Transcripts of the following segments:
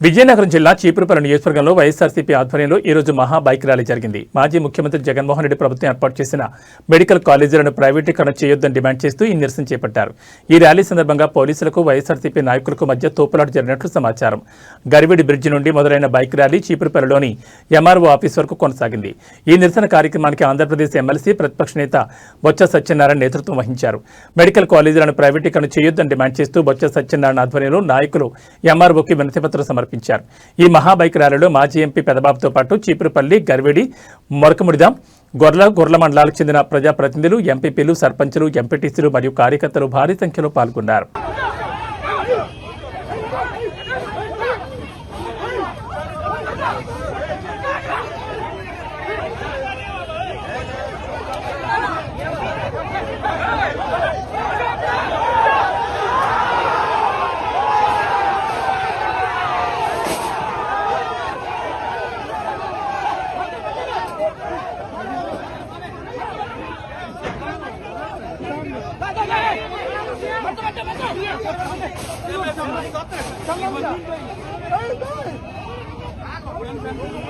విజయనగరం జిల్లా చీపురుపల్లి నియోజకవర్గంలో వైఎస్ఆర్సీపీ ఆధ్వర్యంలో ఈ రోజు మహా బైక్ ర్యాలీ జరిగింది. మాజీ ముఖ్యమంత్రి జగన్మోహన్ రెడ్డి ప్రభుత్వం ఏర్పాటు చేసిన మెడికల్ కాలేజీలను ప్రైవేటీకరణ చేయొద్దని డిమాండ్ చేస్తూ ఈ నిరసన చేపట్టారు. ఈ ర్యాలీ సందర్భంగా పోలీసులకు వైఎస్ఆర్సీపీ నాయకులకు మధ్య తోపులాట జరిగినట్లు సమాచారం. గరివిడి బ్రిడ్జి నుండి మొదలైన బైక్ ర్యాలీ చీపురుపల్లిలోని ఎంఆర్ఓ ఆఫీస్ వరకు కొనసాగింది. ఈ నిరసన కార్యక్రమానికి ఆంధ్రప్రదేశ్ ఎమ్మెల్సీ ప్రతిపక్ష నేత బొత్స సత్యనారాయణ నేతృత్వం వహించారు. మెడికల్ కాలేజీలను ప్రైవేటీకరణ చేయొద్దని డిమాండ్ చేస్తూ బొత్స సత్యనారాయణ ఆధ్వర్యంలో నాయకులు ఎంఆర్ఓకి వినతిపత్రం సమర్పించారు ఈ మహాబైక్ ర్యాలీలో మాజీ ఎంపీ పెదబాబుతో పాటు చీపురుపల్లి గర్వేడి మొరకముడిదాం గొర్ల గొర్ల మండలాలకు చెందిన ప్రజాప్రతినిధులు ఎంపీపీలు సర్పంచులు ఎంపీటీసీలు మరియు కార్యకర్తలు భారీ సంఖ్యలో పాల్గొన్నారు. Come on, come on.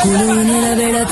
Culo en la vera